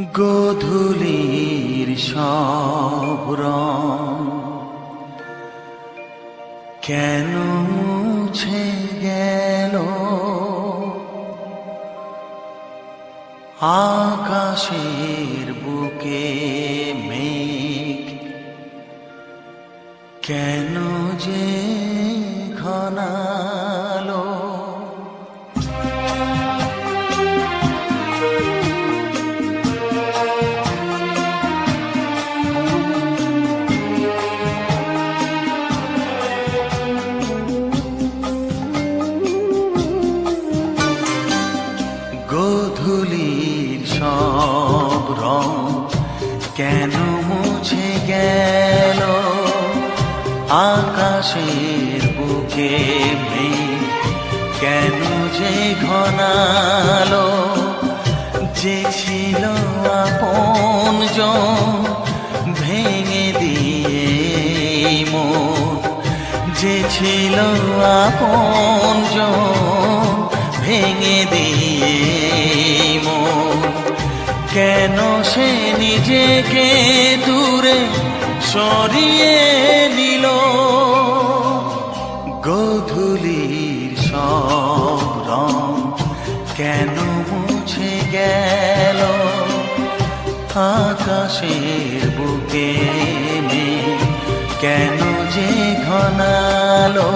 গোধূলির সব রং। কেন মুছে গেল? আকাশের বুকে মেঘ কেন যে ঘনালো, যে ছিল আপন ভেঙে দিয়ে মন, যে ছিল আপন ভেঙে দিয়ে মন। কেন সে নিজেকে দূরে সরিয়ে নিল? আকাশের বুকে কেন যে ঘনালো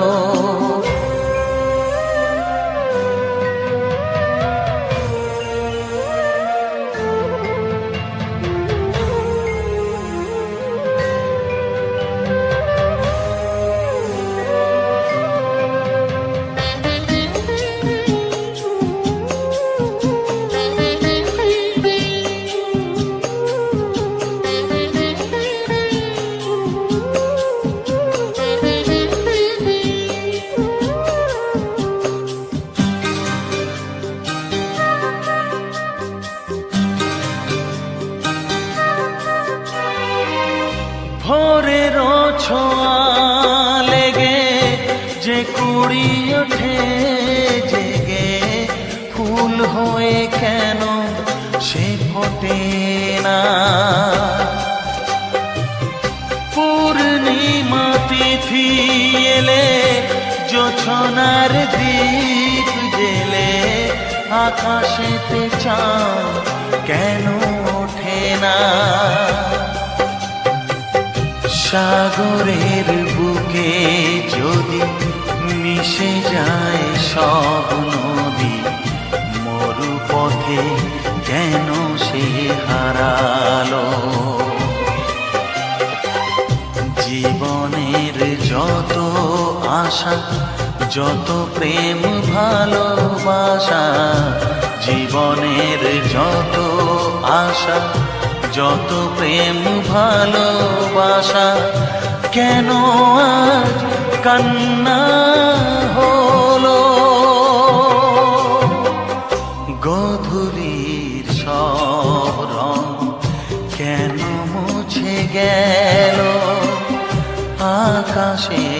জোছনার দ্বীপ জেলে আকাশেতে চাঁদ কেন ওঠে না? সাগরের বুকে যদি মিশে যায় সব নদী মরু পথে কেন সে হারালো। জীবনের যত আশা যত প্রেম ভালোবাসা, জীবনের যত আশা, যত প্রেম ভালোবাসা, কেন আজ কান্না হলো? গধূলির সব রং কেন মুছে গেল? আকাশের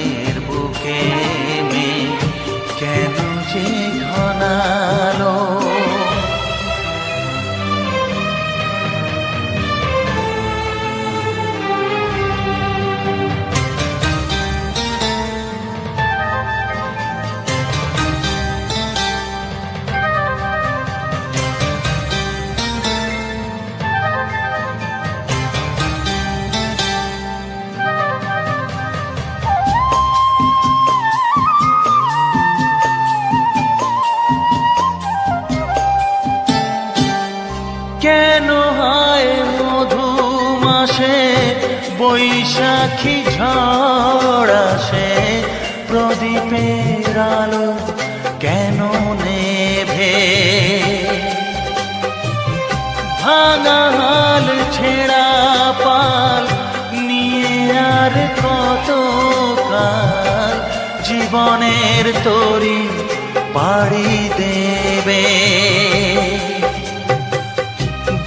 মাসে বৈশাখী ঝড় আসে। প্রদীপের আলো কেন নেভে? ভাঙা হাল ছেঁড়া পাল নিয়ে আর কত কাল জীবনের তরি পাড়ি দেবে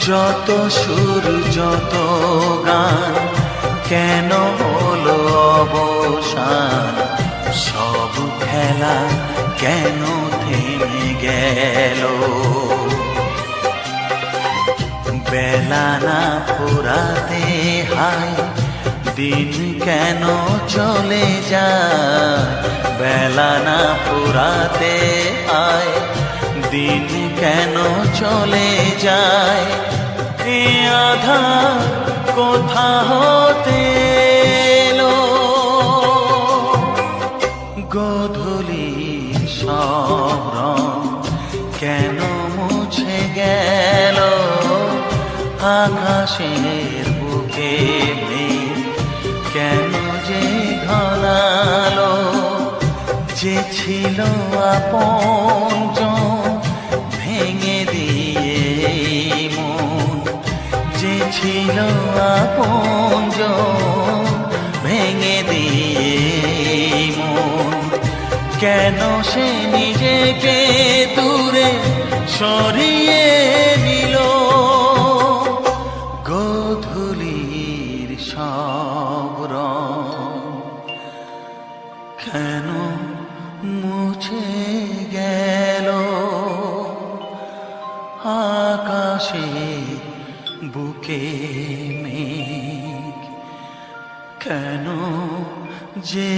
যত সুর, যত গান, কেন হলো অবসান? সব খেলা কেন থেমে গেল? বেলা না ফুরাতে হায়, দিন কেন চলে যায়? বেলা না ফুরাতে আয় দিন কেন চলে যায়? এ আধার কোথা হতে? গধূলি রং কেন মুছে গেল আকাশের বুকে কেন যে ঘনালো যে ছিল আপন ছিল আপন ভেঙে দিয়ে মন। কেন সে নিজেকে দূরে সরিয়ে নিল? গধূলির সব রং কেন মুছে বুকে মেঘ? কেন যে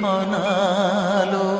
ঘনালো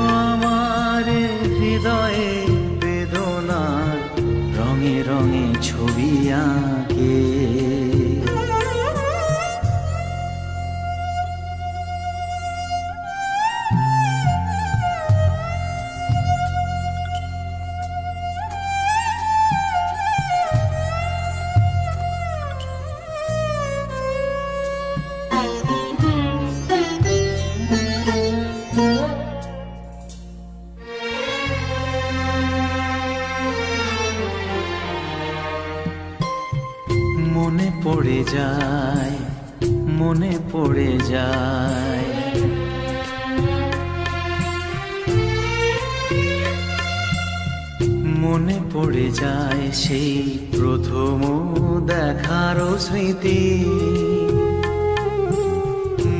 ছবি মনে পড়ে যায় সেই প্রথম দেখার স্মৃতি।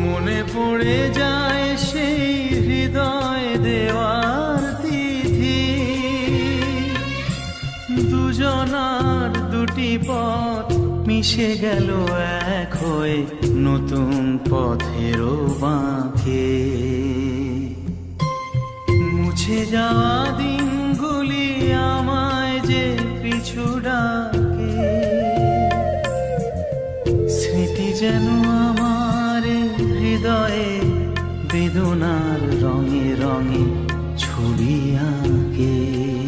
মনে পড়ে যায় সেই হৃদয় দেওয়ার তিথি। দুজনার দুটি পথ মিশে গেল এক হয়ে নতুন পথেরও বাঁকে। মুছে যাওয়া দিনগুলি আমায় যে পিছু ডাকে। স্মৃতি যেন আমার হৃদয়ে বেদনার রঙে রঙে ছবি আঁকে।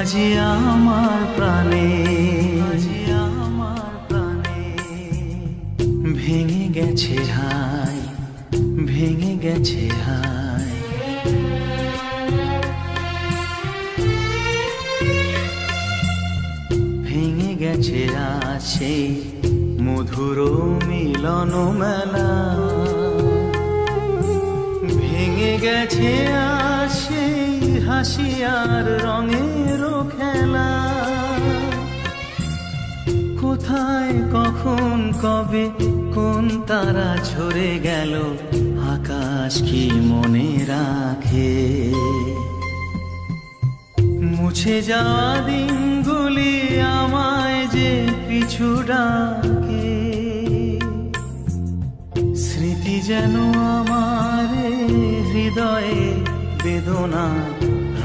আজি আমার প্রাণে আমার প্রাণে ভেঙে গেছে হাই ভেঙে গেছে হাই ভেঙে গেছে আছে মধুর মিলন মেলা। ভেঙে গেছে সেই হাসি আর খেলা। কোথায়, কখন, কবে, কোন তারা ঝরে গেল, আকাশ কি মনে রাখে? মুছে যাওয়া দিনগুলি আমায় যে পিছু ডাকে। স্মৃতি যেন আমার হৃদয়ে বেদনা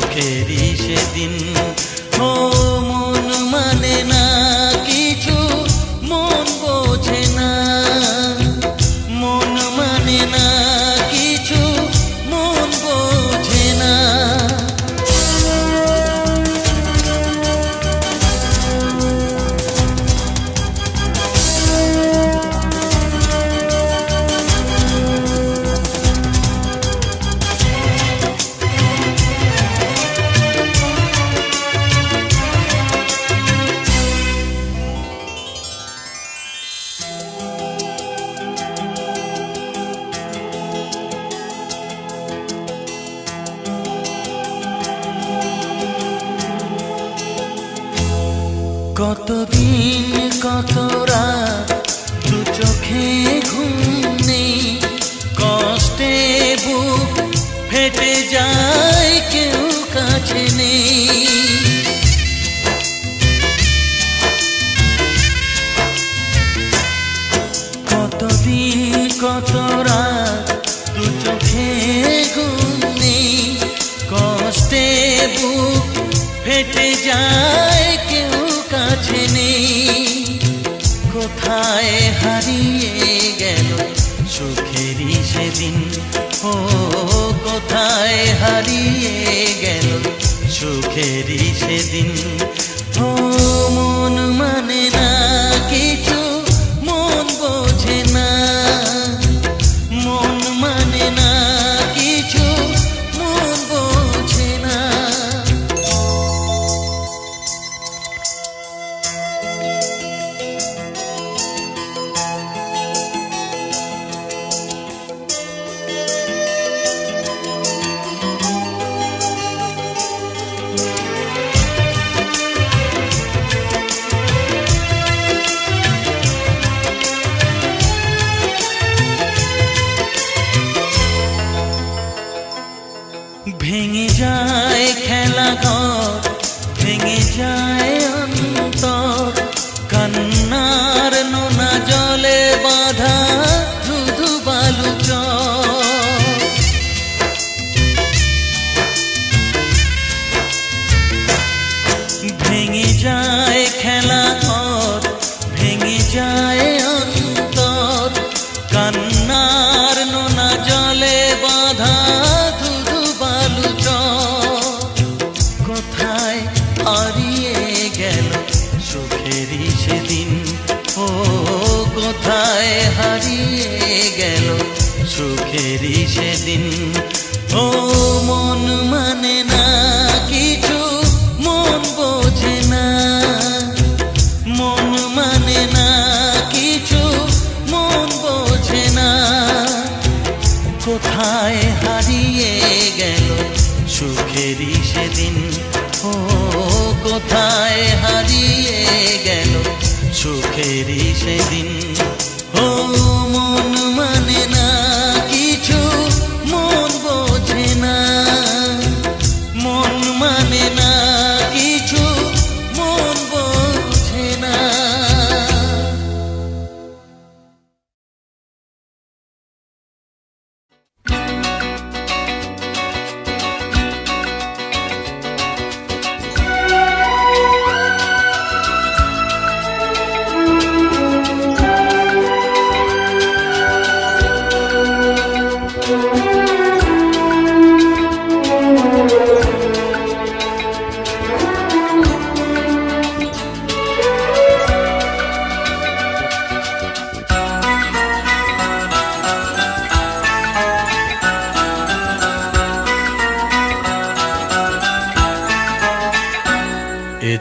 সুখেরই সেদিন। ও কতদিন হারিয়ে গেল। সুখেরই সেদিন। ও কোথায় হারিয়ে গেল? সুখেরই সেদিন। ও মন মানে না সুখেরই সেদিন ও মন মানে না কিছু, মন বোঝে না। মন মানে না কিছু, মন বোঝে না। কোথায় হারিয়ে গেল সুখেরই সেদিন ও কোথায় হারিয়ে গেল সুখেরই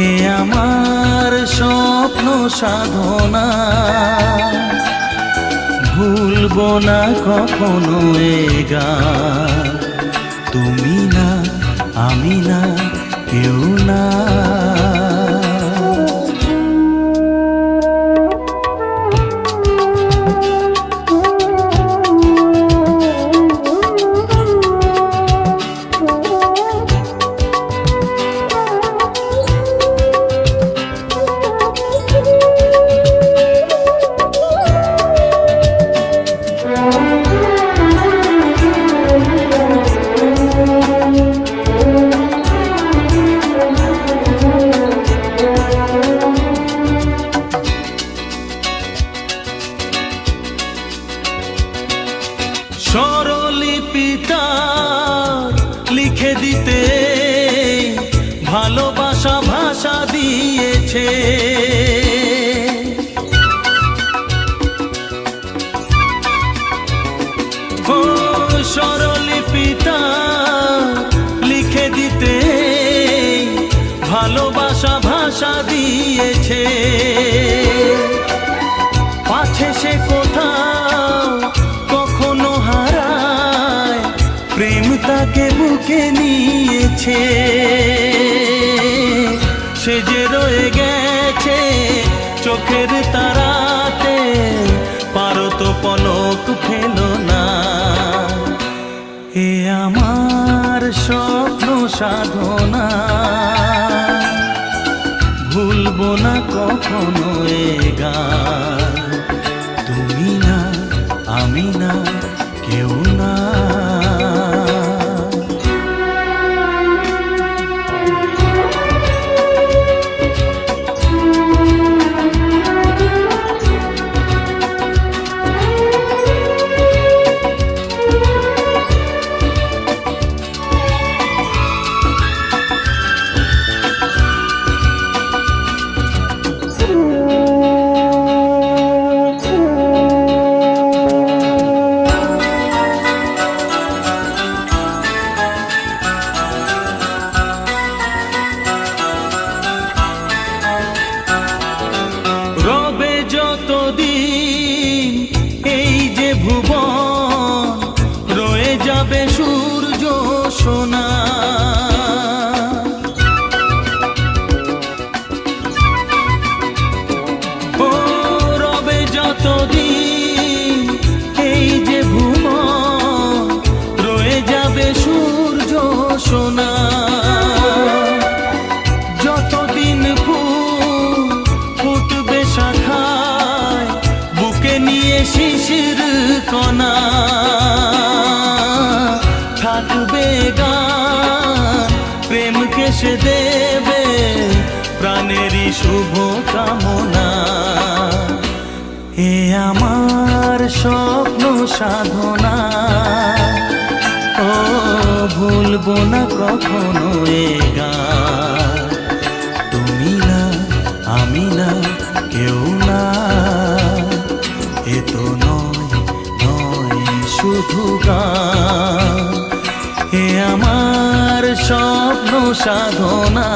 এ আমার স্বপ্ন সাধনা। ভুলব না কখনো এ গান। তুমি না, আমি না, কেউ না। প্রেম বুকে নিয়েছে। সে যে রয়ে গেছে চোখের তারাতে, পারো তো পলক ফেলো না। এ আমার স্বপ্ন সাধনা। প্রেমকে সে দেবে প্রাণেরই শুভ কামনা। এ আমার স্বপ্ন সাধনা। ও, ভুলবো না কখনো এ গান। তুমি না, আমি না, কেউ না। এ তো নয় নয় শুধু গান। সাধনা।